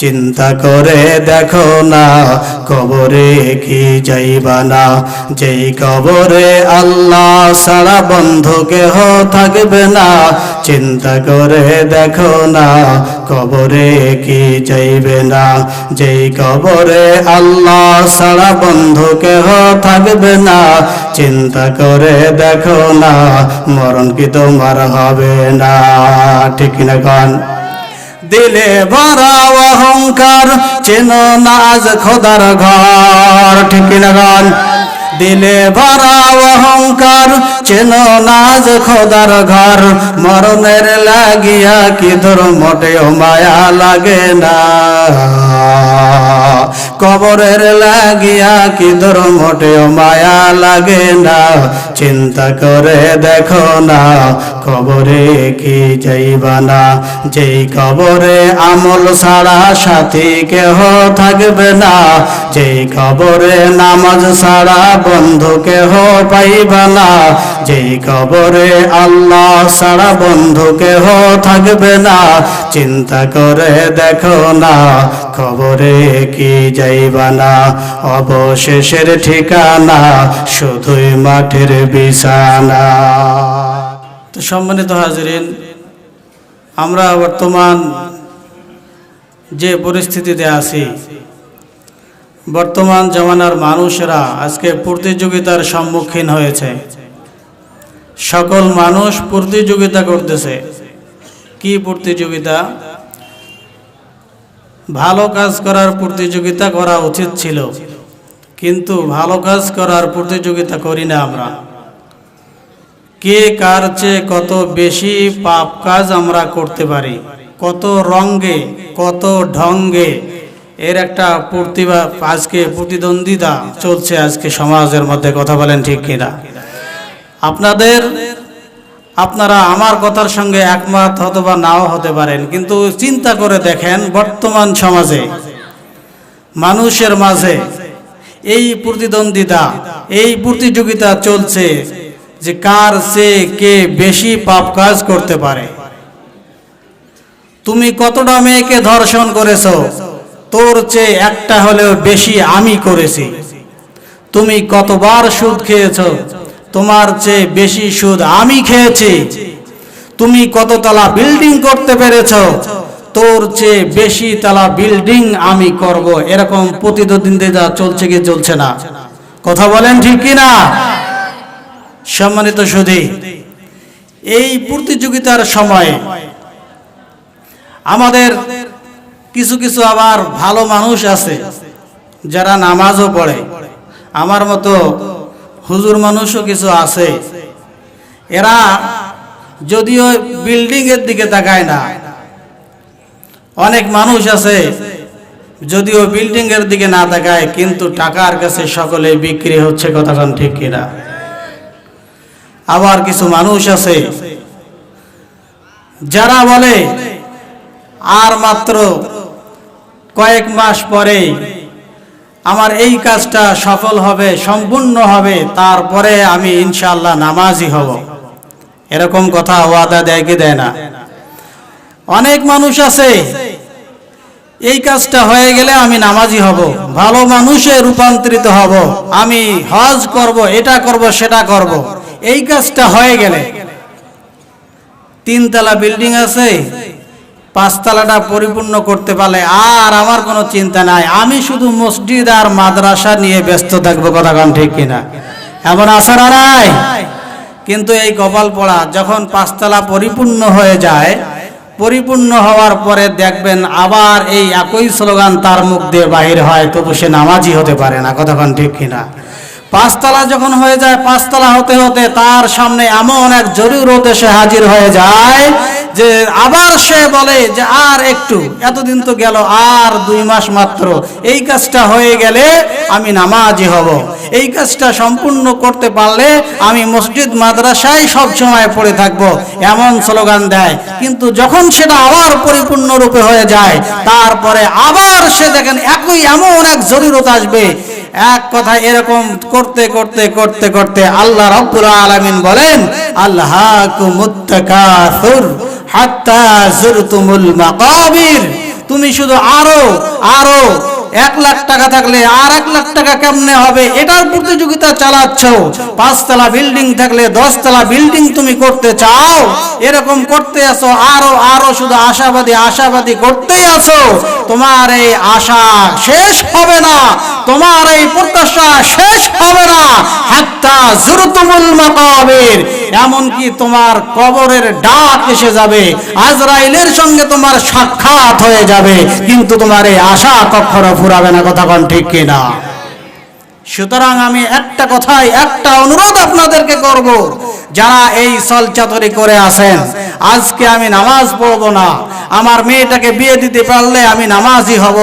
চিন্তা করে দেখো না, কবরে কি যাইবা না? যেই কবরে আল্লাহ সারা বন্ধু কেহ থাকবে না। চিন্তা করে দেখো না, কবরে কি যাইবে না? যেই কবরে আল্লাহ সারা বন্ধু কেহ থাকবে না। চিন্তা করে দেখো না, মরণ কি তোমার হবে না? ঠিক না কন? দিলে ভরা অহংকার চেন নাজ খোদার ঘর। ঠিক না গান? দিলে ভরা অহংকার, চেন না আজ খোদার ঘর। মরণের লাগিয়া কি তোর মোটেও মায়া লাগে না। কবরের লাগিয়া কি তোর মোটেও মায়া লাগে না। চিন্তা করে দেখো না, কবরে কি যাইবা না। যেই কবরে আমল ছাড়া সাথী কেহ থাকবে না। যেই কবরে নামাজ ছাড়া বন্ধু কেহ পাইবা না। যেই কবরে আল্লাহ ছাড়া বন্ধু কেহ থাকবে না। চিন্তা করে দেখো না খবরে কি যাইবা অবশেষের ঠিকানা শুধুই মাঠের বিছানা। তো সম্মানিত হাজরিন, আমরা বর্তমান যে পরিস্থিতিতে আছি বর্তমান জমানার মানুষরা আজকে প্রতিযোগিতার সম্মুখীন হয়েছে। সকল মানুষ প্রতিযোগিতা করতেছে। কি প্রতিযোগিতা? ভালো কাজ করার প্রতিযোগিতা করা উচিত ছিল। কিন্তু ভালো কাজ করার প্রতিযোগিতা করি না আমরা। কে কার চেয়ে কত বেশি পাপ কাজ আমরা করতে পারি? কত রঙ্গে কত ঢঙ্গে এর একটা প্রতিভা আজকে প্রতিদ্বন্দ্বিতা চলছে আজকে সমাজের মধ্যে, কথা বলেন ঠিক কিনা? আপনাদের, আপনারা আমার কথার সঙ্গে একমত হতে বা নাও হতে পারেন, কিন্তু চিন্তা করে দেখেন বর্তমান সমাজে, মানুষের মাঝে এই প্রতিদ্বন্দ্বিতা, এই প্রতিযোগিতা চলছে যে কার চেয়ে কে বেশি পাপ কাজ করতে পারে। তুমি কতটা মেয়েকে ধর্ষণ করেছ? তোর চেয়ে একটা হলেও বেশি আমি করেছি। তুমি কতবার সুদ খেয়েছো? তোমার চেয়ে বেশি সুদ আমি খেয়েছি। তুমি কততলা বিল্ডিং করতে পেরেছ? তোর চেয়ে বেশি তলা বিল্ডিং আমি করব। এরকম প্রতিদ্বন্দ্বিতা চলছে কি চলছে না? কথা বলেন ঠিক কি না সম্মানিত সুধী এই প্রতিযোগিতার সময় আমাদের কিছু কিছু আবার ভালো মানুষ আছে, যারা নামাজও পড়ে। আমার মতো হুজুর মানুষও কিছু আছে। এরা যদিও বিল্ডিং এর দিকে তাকায় না। অনেক মানুষ আছে, যদিও বিল্ডিং এর দিকে না তাকায়, কিন্তু টাকার কাছে সকলে বিক্রি হচ্ছে কথাখান ঠিক কিনা? আবার কিছু মানুষ আছে, যারা বলে, আর মাত্র কয়েক মাস পরে আমার এই কাজটা সফল হবে, সম্পূর্ণ হবে, তারপরে আমি ইনশাল্লাহ নামাজি হব। এরকম কথা ওয়াদা দেয় কি দেয় না? অনেক মানুষ আছে, এই কাজটা হয়ে গেলে আমি নামাজি হব, ভালো মানুষে রূপান্তরিত হব, আমি হজ করব, এটা করব, সেটা করব, এই কাজটা হয়ে গেলে। তিনতলা বিল্ডিং আছে পাঁচতলাটা পরিপূর্ণ করতে পারলে আর আমার কোনো চিন্তা নাই। আমি শুধু মসজিদ আর মাদ্রাসা নিয়ে ব্যস্ত থাকব, কথা কান ঠিক কিনা? এমন আশা নাই? কিন্তু এই কপাল পড়া, যখন পাঁচতলা পরিপূর্ণ হয়ে যায়, পরিপূর্ণ হওয়ার পরে দেখবেন আবার এই একই স্লোগান তার মুখ দিয়ে বাহির হয়, তবু সে নামাজি হতে পারে না কতক্ষণ ঠিক কিনা? পাঁচতলা যখন হয়ে যায়, পাঁচতলা হতে হতে তার সামনে এমন এক জরুরত এসে হাজির হয়ে যায় যে আবার সে বলে যে আর একটু, এতদিন তো গেল আর দুই মাস মাত্র। এই কাজটা হয়ে গেলে আমি নামাজি হব। এই কাজটা সম্পূর্ণ করতে পারলে আমি মসজিদ, মাদ্রাসায় সব সময় পড়ে থাকব, এমন স্লোগান দেয়। কিন্তু যখন সেটা আবার পরিপূর্ণ রূপে হয়ে যায়, তারপরে আবার সে দেখেন একই এমন এক জরুরত আসবে। এক কথা এরকম করতে করতে করতে করতে আল্লাহ রব্বুল আলামিন বলেন আল্লাহ মুত্তাকাসুর। তুমি শুধু আরও আরও। এক লাখ টাকা থাকলে আর এক লাখ টাকা কেমনে হবে? এটার প্রতিযোগিতা চালাচ্ছ। পাঁচতলা বিল্ডিং থাকলে দশতলা বিল্ডিং তুমি করতে চাও। এরকম করতে আসো, আরও আরও শুধু আশাবাদী আশাবাদী করতেই আসো। তোমার এই আশা শেষ হবে না। তোমার এই প্রত্যাশা শেষ হবে না। হাত্তা জুরতুমুল মাকাবির। এমনকি তোমার কবরের ডাক এসে যাবে, আজরাইলের সঙ্গে তোমার সাক্ষাৎ হয়ে যাবে, কিন্তু তোমার এই আশা কখনো ফুরাবে না, কথা কোন ঠিক কিনা? সুতরাং আমি একটা কথাই একটা অনুরোধ আপনাদেরকে করব যারা এই সলচাতরি করে আছেন, আজকে আমি নামাজ পড়ব না। আমার মেয়েটাকে বিয়ে দিতে পারলে আমি নামাজই হব।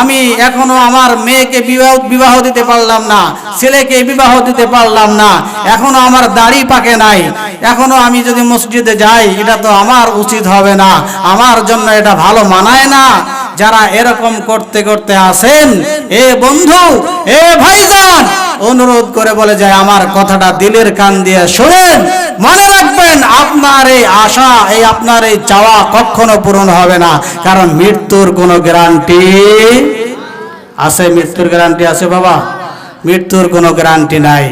আমি এখনও আমার মেয়েকে বিবাহ বিবাহ দিতে পারলাম না, ছেলেকে বিবাহ দিতে পারলাম না। এখনও আমার দাড়ি পাকে নাই। এখনও আমি যদি মসজিদে যাই, এটা তো আমার উচিত হবে না। আমার জন্য এটা ভালো মানায় না। যারা এরকম করতে করতে আসেন, এ বন্ধু, এ ভাইজান অনুরোধ করে বলে যায়, আমার কথাটা দিলের কান দিয়ে শুনেন। মনে রাখবেন, আপনার এই আশা, এই আপনার এই চাওয়া কখনো পূরণ হবে না। কারণ মৃত্যুর কোনো গ্যারান্টি আছে, মৃত্যুর গ্যারান্টি আছে বাবা। মৃত্যুর কোনো গ্যারান্টি নাই।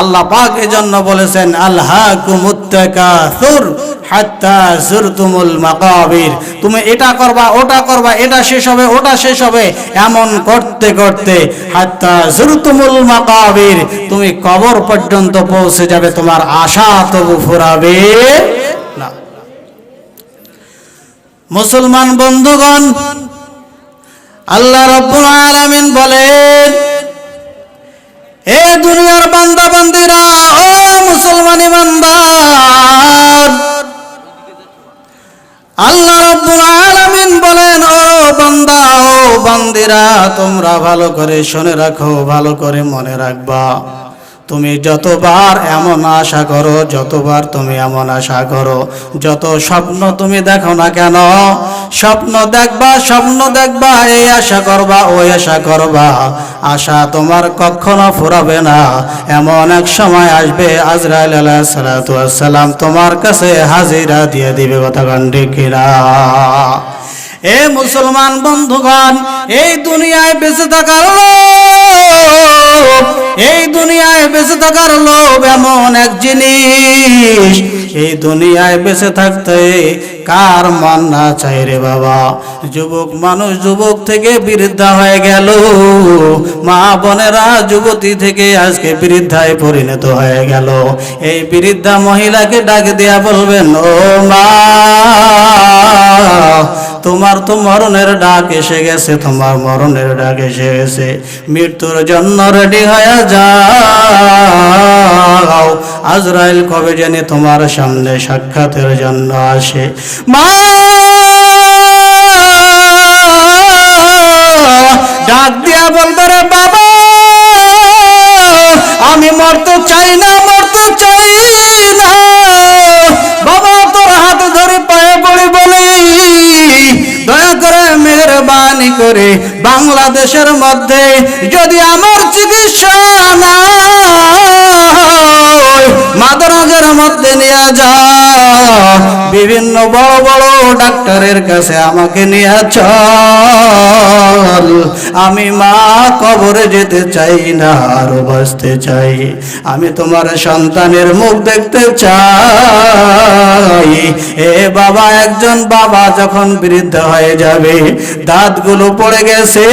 আল্লাহ পাক এজন্য বলেছেন আল্লাহ কুমুত্তাকাসুর হাত্তা জুরতুমুল মাকাবির। তুমি এটা করবা, ওটা করবা, এটা শেষ হবে, ওটা শেষ হবে, এমন করতে করতে হাত্তা জুরতুমুল মাকাবির, তুমি কবর পর্যন্ত পৌঁছে যাবে, তোমার আশা তবু ফুরাবে মুসলমান বন্ধুগণ, আল্লাহ রব্বুল আলামিন বলেন, এ দুনিয়ার বান্দা বান্দিরা ও মুসলমানি আল্লাহ রব্বুল আলামিন বলেন, ও বান্দা, ও বান্দিরা, তোমরা ভালো করে শুনে রাখো, ভালো করে মনে রাখবা। তুমি যতবার এমন আশা করো, যতবার তুমি এমন আশা করো, যত স্বপ্ন তুমি দেখো না কেন, স্বপ্ন দেখবা স্বপ্ন দেখবা, এই আশা করবা, ওই আশা করবা। আশা তোমার কখনো ফুরাবে না। এমন এক সময় আসবে আজরাইল আলাইসালাম তোমার কাছে হাজিরা দিয়ে দিবে কথা কিনা? এ মুসলমান বন্ধুগণ, এই দুনিয়ায় বেঁচে থাকার এই দুনিয়ায় বেঁচে থাকার লোভ এমন এক জিনিস। এই দুনিয়ায় বেঁচে থাকতে কার মান না চাই রে বাবা? যুবক মানুষ যুবক থেকে বৃদ্ধা হয়ে গেল। মা বোনেরা যুবতী থেকে আজকে বৃদ্ধায় পরিণত হয়ে গেল। এই বৃদ্ধা মহিলাকে ডাক দেয়া বলবেন, ও মা তোমার তো মরণের ডাক এসে গেছে, তোমার মরণের ডাক এসে গেছে। মৃত্যুর জন্য রেডি হয়ে যাও। আজরাইল কবে জানি তোমার সামনে সাক্ষাতের জন্য আসে। মা! ডাক দিয়া বলবে রে বাবা, আমি মরতে চাই না, মরতে চাই না। বাবা দয়া করে মেহরবানি করে বাংলাদেশের মধ্যে যদি আমার চিকিৎসা মাদ্রাজের মধ্যে নিয়ে যা বিভিন্ন বড় বড় ডাক্তারের কাছে আমাকে নিয়ে চল। আমি মা কবরে যেতে চাই না, আরও বাঁচতে চাই। আমি তোমার সন্তানের মুখ দেখতে চাই। এ বাবা, একজন বাবা যখন বৃদ্ধ হয়ে যাবে দাঁতগুলো পড়ে গেছে,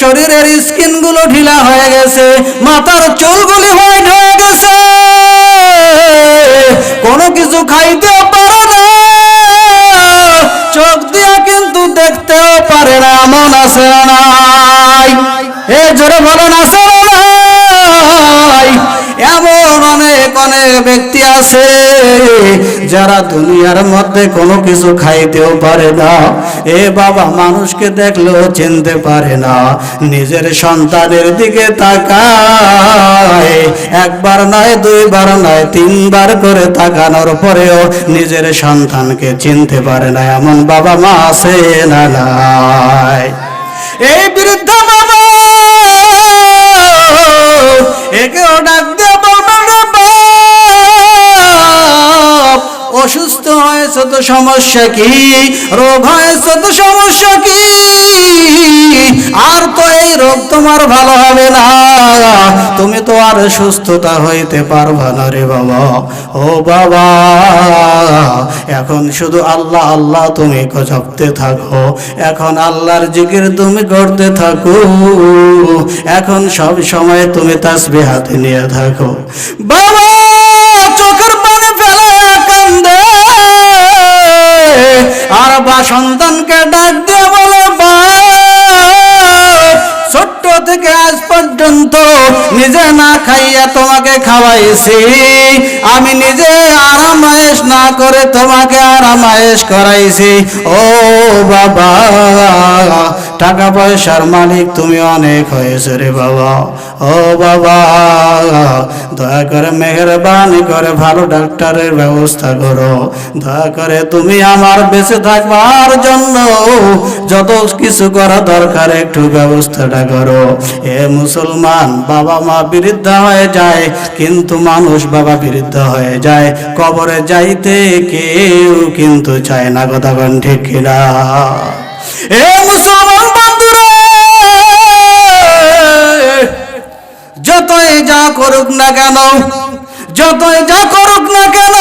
শরীরের স্কিনগুলো ঢিলা হয়ে গেছে, মাথার চুলগুলি হোয়াইট হয়ে গেছে। কোনো কিছু খাইতে পারে না, চোখ দিয়া কিন্তু দেখতেও পারে না এমন আছে নাই। এ জোরে বলেন, আছে নাই? এমন অনেক অনেক ব্যক্তি আছে যারা দুনিয়ার মধ্যে কোনো কিছু খাইতেও পারে না। এ বাবা মানুষকে দেখলেও চিনতে পারে না। নিজের সন্তানের দিকে তাকায়। একবার নয়, দুইবার নয়, তিনবার করে তাকানোর পরেও নিজের সন্তানকে চিনতে পারে না। এমন বাবা মা আছে না নাই? এই বৃদ্ধ বাবা, একেও ডাক অসুস্থ হয়েছে তো সমস্যা কি? রোগ হয়েছে তো সমস্যা কি? আর তো এই রোগ তোমার ভালো হবে না। তুমি তো আর সুস্থতা হইতে পারবা না রে বাবা। ও বাবা, এখন শুধু আল্লাহ আল্লাহ তুমি জপতে থাকো। এখন আল্লাহর জিকির তুমি করতে থাকো। এখন সব সময় তুমি তাসবি হাতে নিয়ে থাকো। বাবা আর বা সন্তানকে ডাক দিয়ে বলে ছোট্ট থেকে আজ পর্যন্ত নিজে না খাইয়া তোমাকে খাওয়াইছি। আমি নিজে আরামায়েশ না করে তোমাকে আরামায়েশ করাইছি। ও বাবা, টাকা পয়সার মালিক তুমি অনেক হয়েছে রে বাবা। ও বাবা দয়া করে মেহরবানি করে ভালো ডাক্তারের ব্যবস্থা করো। দয়া করে তুমি আমার বেঁচে থাকবার জন্য যত কিছু করা দরকার একটু ব্যবস্থাটা করো। এ মুসলমান, বাবা মা বিরুদ্ধ হয়ে যায়, কিন্তু মানুষ বাবা বিরুদ্ধ হয়ে যায়। কবরে যাইতে কেউ কিন্তু চায় না, কথা কোন ঠিক কিনা? এ মুসলমান করুক না কেন? যতই যা করুক না কেন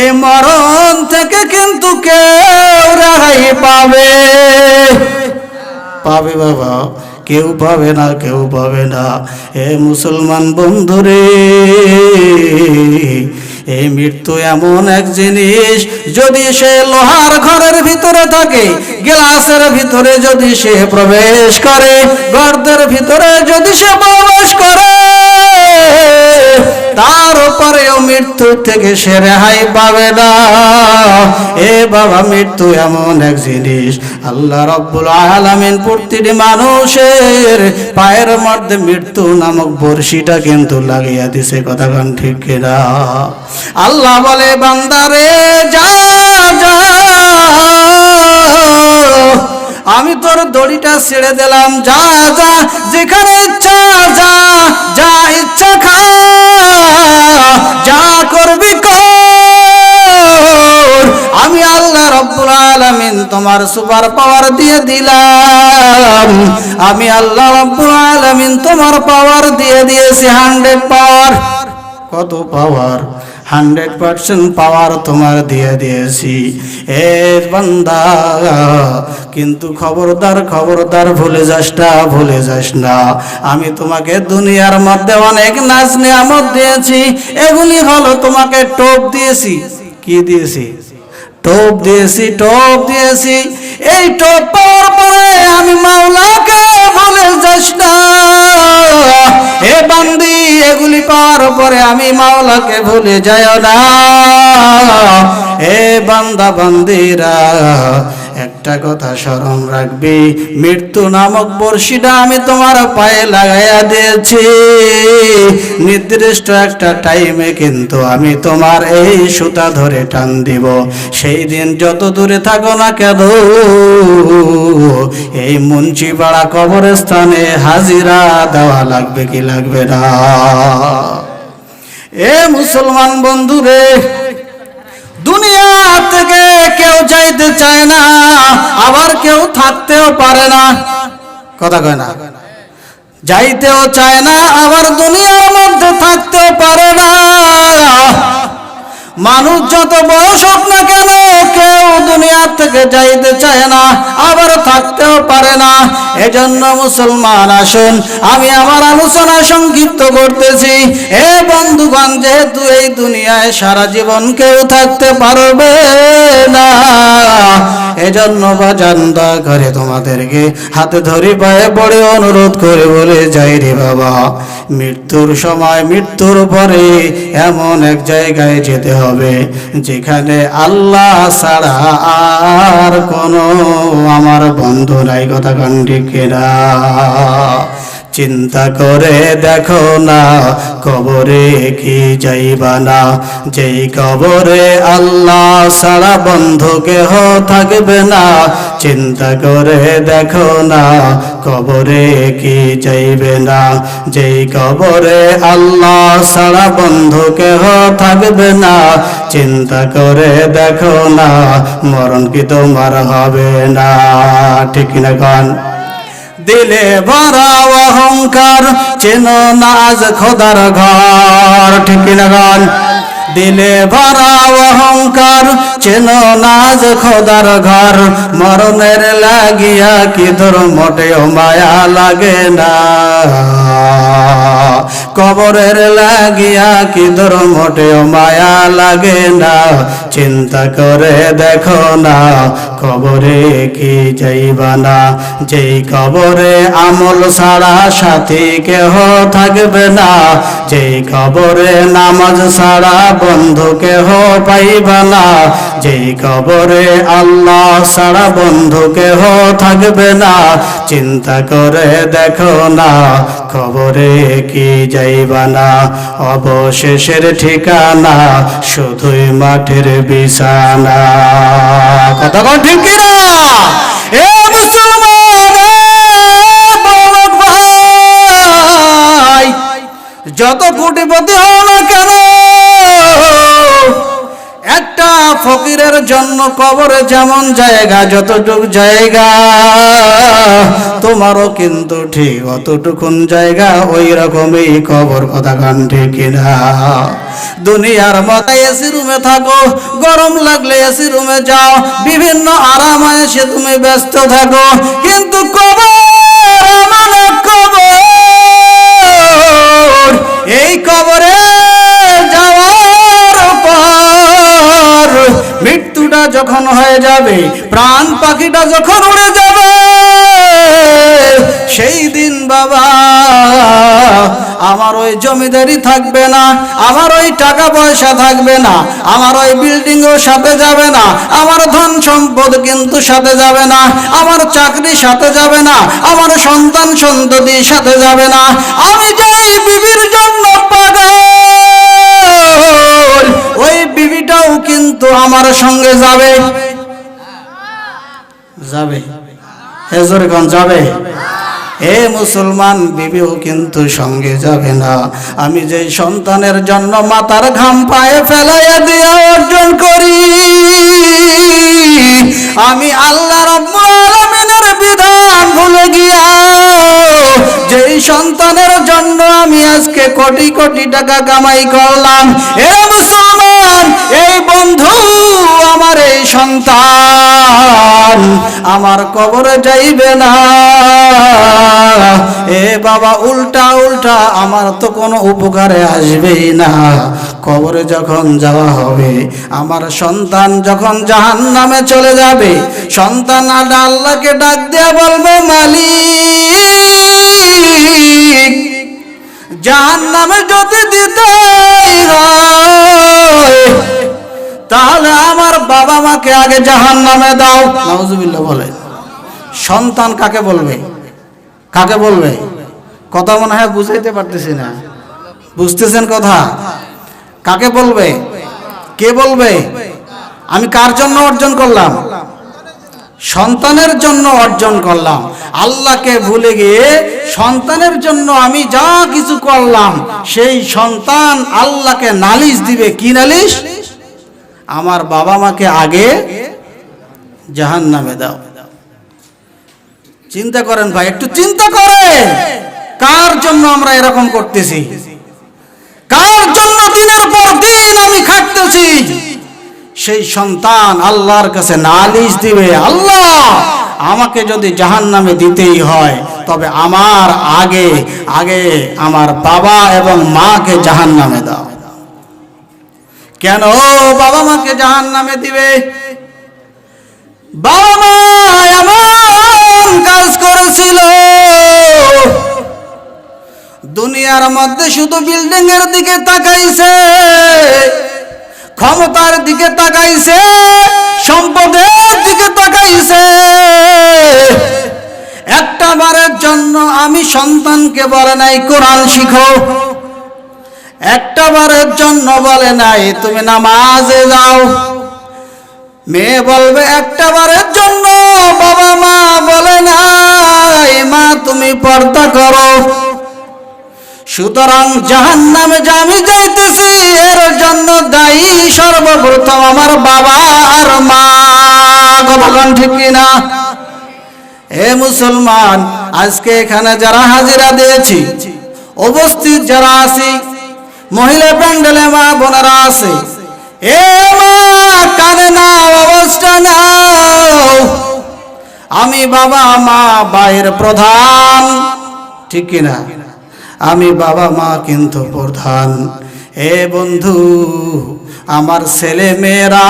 এই মরণ থেকে কিন্তু কেউ রেহাই পাবে। পাবে বাবা, কেউ পাবে না, কেউ পাবে না। এ মুসলমান বন্ধুরে এই মৃত্যু এমন এক জিনিস, যদি সে লোহার ঘরের ভিতরে থাকে গ্লাসের ভিতরে যদি সে প্রবেশ করে, গর্তের ভিতরে যদি সে প্রবেশ করে, তার উপরেও মৃত্যু থেকে সে রেহাই পাবে না। এ বাবা, মৃত্যু এমন এক জিনিস। আল্লাহ রব্বুল আলামিন প্রতিটি মানুষের পায়ের মধ্যে মৃত্যু নামক বর্ষিটা কিন্তু লাগিয়ে দিছে, কথা গান ঠিক কিনা? আল্লাহ বলে, বান্দারে, যা যা আমি তোর দড়িটা ছেড়ে দিলাম। যা যা, যেখানে ইচ্ছা, যা যা ইচ্ছা খা। যা করবি কর। আমি আল্লাহ রব্বুল আলামিন তোমার সুপার পাওয়ার দিয়ে দিলাম। আমি আল্লাহ রব্বুল আলামিন তোমার পাওয়ার দিয়ে দিয়েছি হান্ড্রেড পাওয়ার। কত পাওয়ার? হান্ড্রেড পার্সেন্ট পাওয়ার তোমার দিয়ে দিয়েছি। এ বান্দা, কিন্তু খবরদার খবরদার, ভুলে যাস না, ভুলে যাস না। আমি তোমাকে দুনিয়ার মধ্যে অনেক নাচ নিয়ামত দিয়েছি, এগুলি হলো তোমাকে টোপ দিয়েছি। কি দিয়েছি? টোপ দিয়েছি টোপ দিয়েছি। এই টোপ পাওয়ার পরে আমি মাওলাকে বলে যাস না। এ বান্দি, এগুলি পাওয়ার পরে আমি মাওলাকে ভুলে যায় না। এ বান্দা, বান্দিরা একটা কথা স্মরণ রাখবি, মৃত্যু নামক বর্ষিটা আমি তোমার পায়ে লাগাইয়া দিয়েছি। নির্দিষ্ট একটা টাইমে কিন্তু আমি তোমার এই সুতা ধরে টান দিব। সেই দিন যত দূরে থাকো না কেন, এই মুন্সিপাড়া কবরস্থানে হাজিরা দেওয়া লাগবে কি লাগবে না? এ মুসলমান বন্ধুরে দুনিয়া কেউ যাইতে চায় না, আবার কেউ থাকতেও পারে না। কথা কয় না? যাইতেও চায় না, আবার দুনিয়ার মধ্যে থাকতেও পারে না। মানুষ যত বয়স হোক না কেন, কেউ দুনিয়ার থেকে যাইতে চায় না, আবার থাকতেও পারে না। এজন্য মুসলমান আসুন, আমি আমার আলোচনা সংক্ষিপ্ত করতেছি। এ বন্ধুগণ, যেহেতু এই দুনিয়ায় সারা জীবন কেউ থাকতে পারবে না, এজন্য বাজান দয়া করে তোমাদেরকে হাতে ধরি পায়ে পড়ে অনুরোধ করে বলে যাই রে বাবা। মৃত্যুর সময়, মৃত্যুর পরে এমন এক জায়গায় যেতে হবে। যেখানে আল্লাহ ছাড়া আর কোনো আমার বন্ধু নাই কথা কণ্ঠিকেরা চিন্তা করে দেখো না, কবরে কি যাইবা না? যেই কবরে আল্লাহ সারা বন্ধু কেহ থাকবে না চিন্তা করে দেখো না, কবরে কি যাইবে না? যেই কবরে আল্লাহ সারা বন্ধু কেহ থাকবে না। চিন্তা করে দেখো না, মরণ কি তোমার হবে না। ঠিক না গান দিলে ভরা অহংকার, চেন নাজ খোদার ঘর। ঠিক না গান দিলে ভরা অহংকার, চেন নাজ খোদার ঘর। মরণের লাগিয়া কি তোর মোটেও মায়া লাগে না। কবরের লাগিয়া কি তোর মোটেও মায়া লাগে না? চিন্তা করে দেখো না, কবরে কি যাইবা না? যেই কবরে আমল ছাড়া সাথী কেহ থাকবে না, যেই কবরে নামাজ ছাড়া বন্ধু কেহ পাইবা না, যেই কবরে আল্লাহ ছাড়া বন্ধু কেহ থাকবে না। চিন্তা করে দেখো না খবরে কি যাইবা না অবশেষের ঠিকানা শুধুই মাঠের বিছানা। কন ঠিক কিনা? এ মুসলমান যত কোটিপতি ফকিরের জন্য কবরে যেমন জায়গা, যতটুক জায়গা, তোমারও কিন্তু ঠিক অতটুকুন জায়গা ওই রকমই কবর কথা গান ঠিক না দুনিয়ার মাথায় এসি রুমে থাকো, গরম লাগলে এসি রুমে যাও, বিভিন্ন আরাম এসে তুমি ব্যস্ত থাকো, কিন্তু কবর এক কবর, এই কবরে মৃত্যুটা যখন হয়ে যাবে, প্রাণ পাখিটা যখন উড়ে যাবে, সেই দিন বাবা, আমার ওই জমিদারি থাকবে না, আমার ওই টাকা পয়সা থাকবে না, আমার ওই বিল্ডিংও সাথে যাবে না, আমার ধন সম্পদ কিন্তু সাথে যাবে না, আমার চাকরি সাথে যাবে না, আমার সন্তান সন্ততি সাথে যাবে না। আমি যাই বিবির জন্য পাগল ওই বিবিটাও কিন্তু আমার সঙ্গে যাবে। যাবে। হেজরগঞ্জ যাবে। মুসলমান বিবিও কিন্তু সঙ্গে যাবে না। আমি যে সন্তানের জন্য মাতার ঘাম পায়ে ফেলাইয়া দিয়ে অর্জন করি, আমি আল্লাহ রব্বুল বিধান ভুলে গিয়া, যেই সন্তানের জন্য আমি আজকে কোটি কোটি টাকা কামাই করলাম, এ সন্তান, আমার কবরে যাইবে না। এ বাবা, উল্টা উল্টা, আমার তো কোনো উপকারে আসবেই না। কবরে যখন যাওয়া হবে, আমার সন্তান যখন জাহান নামে চলে যাবে, সন্তান আর আল্লাহকে ডাক দিয়ে বলবে, মালিক জাহান নামে যদি দিতে তাহলে আমার বাবা মাকে আগে জাহান নামে দাও। নাউজুবিল্লাহ বলে। সন্তান কাকে বলবে? কাকে বলবে? কথা মনে হয় বুঝাইতে পারতেছি না। বুঝতেছেন কথা? কাকে বলবে? কে বলবে? আমি কার জন্য অর্জন করলাম? সন্তানের জন্য অর্জন করলাম। আল্লাহকে ভুলে গিয়ে সন্তানের জন্য আমি যা কিছু করলাম, সেই সন্তান আল্লাহকে নালিশ দিবে। কি নালিশ? আমার বাবা মাকে আগে জাহান নামে দাও। চিন্তা করেন ভাই, একটু চিন্তা করেন। কার জন্য আমরা এরকম করতেছি? কার জন্য দিনের পর দিন আমি খাটতেছি? সেই সন্তান আল্লাহর কাছে নালিশ দিবে, আল্লাহ, আমাকে যদি জাহান নামে দিতেই হয়, তবে আমার আগে আগে আমার বাবা এবং মাকে জাহান নামে দাও। কেন? বাবা মাকে জাহান নামে দিবে। বাবা মা এমন কাজ করেছিল। দুনিয়ার মধ্যে শুধু বিল্ডিং এর দিকে তাকাইছে, ক্ষমতার দিকে তাকাইছে, সম্পদের দিকে তাকাইছে। একটা বারের জন্য আমি সন্তানকে বলে নাই, কোরআন শিখো। একটা বারের জন্য বলে নাই, তুমি নামাজে যাও। মেয়ে বলবে, একটা বারের জন্য বাবা মা বলে নাই, মা তুমি পর্দা করো। সুতরাং জাহান নামে যে আমি যাইতেছি, এর জন্য দায়ী সর্বপ্রথম আমার বাবা আর মা। গতক্ষণ ঠিক কিনা? এ মুসলমান, আজকে এখানে যারা হাজিরা দিয়েছি, উপস্থিত যারা আছি মহিলা প্যান্ডেলে মা বোনেরা আছে। এ মা, কানে না অবস্থা নাও। আমি বাবা, মা বাইর প্রধান। ঠিক কিনা আমি বাবা, মা কিন্তু প্রধান। এ বন্ধু, আমার ছেলে মেয়েরা,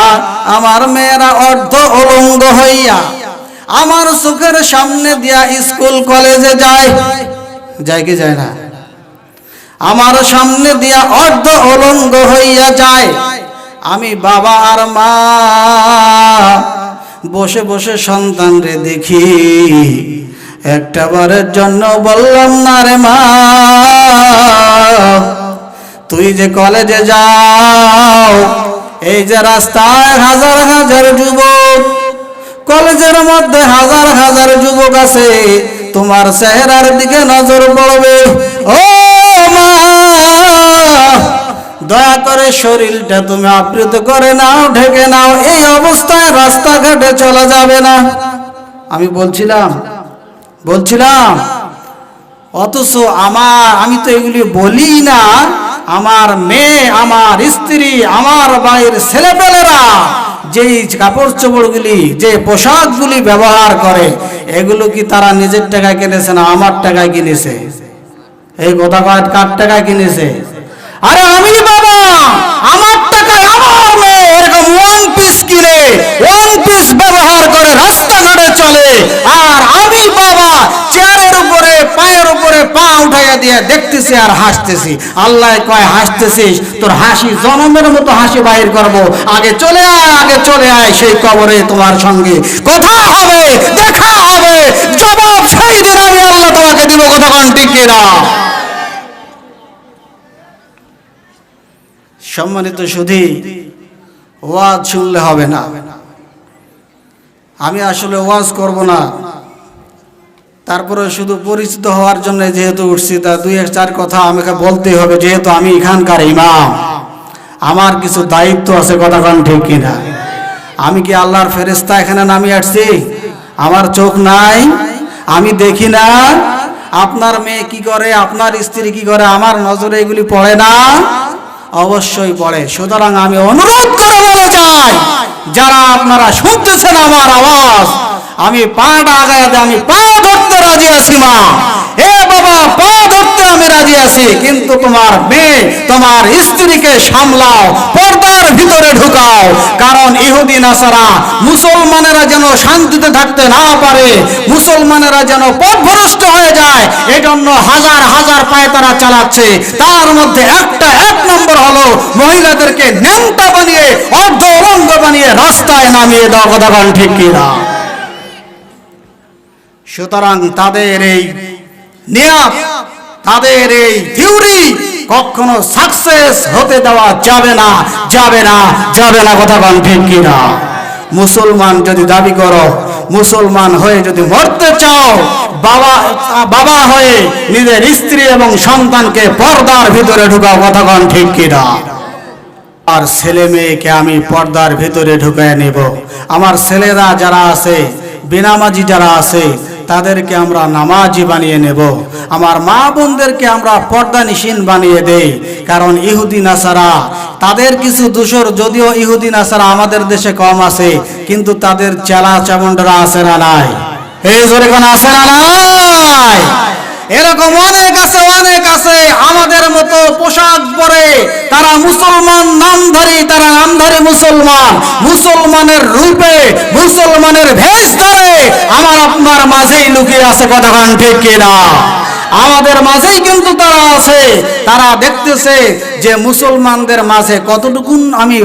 আমার মেয়েরা অর্ধ অলঙ্গ হইয়া, আমার চোখের সামনে দিয়া স্কুল, কলেজে যায়। যায় কি যায় না? আমার সামনে দিয়া অর্ধ অলঙ্গ হইয়া যায়। আমি বাবা আর মা বসে বসে সন্তান রে দেখি। একটা বারের জন্য বললাম, না রে মা, তুই যে কলেজে যাও, এই যে রাস্তায় হাজার হাজার যুবক, কলেজের মধ্যে হাজার হাজার যুবক আছে তোমার চেহারার দিকে নজর পড়বে। ও মা, দয়া করে শরীরটা তুমি আবৃত করে নাও, ঢেকে নাও, এই অবস্থায় রাস্তাঘাটে চলা যাবে না। আমি বলছিলাম বলছিলাম, অথচ আমার, আমি তো এগুলি বলি না। আমার মেয়ে, আমার স্ত্রী, আমার বাইরের ছেলেপেলেরা যেই কাপড় চোপড়গুলি, যে পোশাকগুলি ব্যবহার করে, এগুলো কি তারা নিজের টাকায় কিনেছে না আমার টাকায় কিনেছে? এই কথা কার টাকায় কিনেছে? আরে আমি বাবা, আমার মেয়ে এরকম ওয়ান পিস কিনে ওয়ান পিস ব্যবহার করে রাস্তাঘাটে চলে আর আমি বাবা চেয়ারের উপরে পায়ের উপরে পা উঠাইয়া দিয়ে দেখতেছি আর হাসতেছি। আল্লাহ কয়, হাসতেছিস? তোর হাসি জনমের মতো হাসি বাহির করব। আগে চলে আয়, আগে চলে আয় সেই কবরে তোমার সঙ্গে। কথা হবে, দেখা হবে। জবাব সেই দিন আমি আল্লাহ তোমাকে দিব। কথা কন ঠিক না সম্মানিত সুধী, ওয়াজ শুনলে হবে না। আমি আসলে ওয়াজ করব না। তারপরে শুধু পরিচিত হওয়ার জন্য যেহেতু উঠছি, তা দুই এক চার কথা আমাকে বলতেই হবে, যেহেতু আমি এখানকার ইমাম। আমার কিছু দায়িত্ব আছে, কথা কন ঠিক কিনা? আমি কি আল্লাহর ফেরেস্তা এখানে নামিয়ে আসছি? আমার চোখ নাই, আমি দেখি না। আপনার মেয়ে কি করে, আপনার স্ত্রী কি করে, আমার নজরে এগুলি পড়ে না? অবশ্যই পড়ে। সুতরাং আমি অনুরোধ করে বলে যাই, যারা আপনারা শুনতেছেন আমার আওয়াজ আমি পাটা আগায় আমি পা ধরতে রাজি আছি, মা। এ বাবা, পা ধরতে আমি রাজি আছি, কিন্তু তোমার মেয়ে, তোমার স্ত্রীকে সামলাও, পর্দার ভিতরে ঢুকাও। কারণ ইহুদি নাসারা, মুসলমানেরা যেন শান্তিতে থাকতে না পারে, মুসলমানেরা যেন পথভ্রষ্ট হয়ে যায়, এজন্য হাজার হাজার পায়ে তারা চালাচ্ছে। তার মধ্যে একটা, এক নম্বর হলো, মহিলাদেরকে ন্যাংটা বানিয়ে, অর্ধ অলঙ্গ বানিয়ে রাস্তায় নামিয়ে দেওয়া কথা ঠিক কিনা? সুতরাং তাদের এই নিয়াত, তাদের এই থিওরি কখনো সাকসেস হতে দেওয়া যাবে না যাবে না যাবে না, কথা বল ঠিক কিনা? মুসলমান যদি দাবি করো, মুসলমান হয়ে যদি মরতে চাও, বাবা বাবা হয়ে নিজের স্ত্রী এবং সন্তানকে পর্দার ভিতরে ঢুকাও, কথা কন ঠিক কিনা? আর ছেলে মেয়েকে আমি পর্দার ভিতরে ঢুকায় নেব। আমার ছেলেরা যারা আছে, বেনামাজি যারা আছে তাদেরকে আমরা নামাজি বানিয়ে নেব। আমার মা বোনদেরকে আমরা পর্দা নিশীন বানিয়ে দেই। কারণ ইহুদি নাসারা, তাদের কিছু দূষর যদিও ইহুদি নাসারা আমাদের দেশে কম আছে, কিন্তু তাদের চেলা চামুন্ডরা আছে না নাই। এই জোরে কোন না নাই? এরকম অনেক আছে অনেক আছে। আমাদের মতো পোশাক পরে তারা মুসলমান নাম ধরে তারা নামধারী মুসলমান। মুসলমানের রূপে, মুসলমানের ভেষ ধরে আমার আপনার মাঝেই লুকিয়ে আছে কতক্ষণ ঠিক কিনা? আমাদের মাঝেই কিন্তু তারা আছে। তারা দেখতেছে যে মুসলমানদের মাঝে কতটুকুন আমি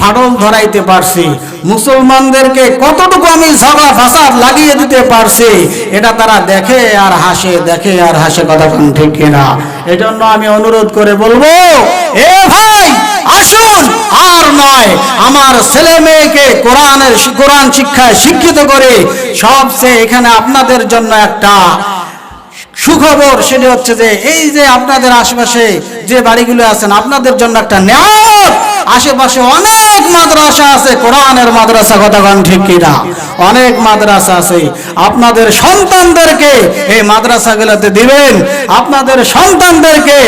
ফাটল ধরাইতে পারছি। মুসলমানদেরকে কতটুকু আমি ঝগড়া ফাসাদ লাগিয়ে দিতে পারছি, এটা তারা দেখে আর হাসে, দেখে আর হাসে কথা কোন ঠিক কিনা। এজন্য আমি অনুরোধ করে বলব, এ ভাই, আসুন, আর নয়, আমার ছেলে মেয়েকে কোরআনের, কোরআন শিক্ষায় শিক্ষিত করে সবচেয়ে এখানে আপনাদের জন্য একটা সুখবর সেটা হচ্ছে যে এই যে আপনাদের আশেপাশে যে বাড়িগুলো আছেন, আপনাদের জন্য একটা নিয়ামত। আশেপাশে অনেক মাদ্রাসা আছে, কোরআনের মাদ্রাসা, কথা কন ঠিক কিনা? অনেক মাদ্রাসা আছে। আপনাদের সন্তানদেরকে এই মাদ্রাসাগুলোতে দিবেন। আপনাদের সন্তানদেরকে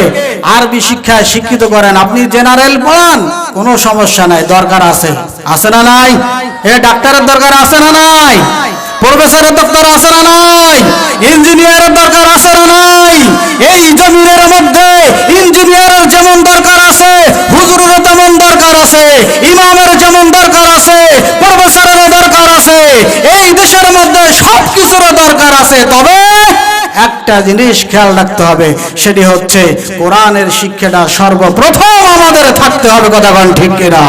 আরবি শিক্ষায় শিক্ষিত করেন। আপনি জেনারেল পড়ান, কোনো সমস্যা নাই। দরকার আছে। আছে না নাই? এ ডাক্তারের দরকার আছে না নাই? প্রফেসরের দরকার আছে না নাই? ইঞ্জিনিয়ারের দরকার আছে না নাই? এই জমিনের মধ্যে ইঞ্জিনিয়ারের যেমন দরকার আছে হুজুরের তেমন দরকার আছে, ইমামের যেমন দরকার আছে, প্রফেসরেরও দরকার আছে, এই দেশের মধ্যে সব কিছুরও দরকার আছে। তবে একটা জিনিস খেয়াল রাখতে হবে, সেটি হচ্ছে কোরআনের শিক্ষাটা সর্বপ্রথম আমাদের থাকতে হবে, কথা ঠিক কিনা?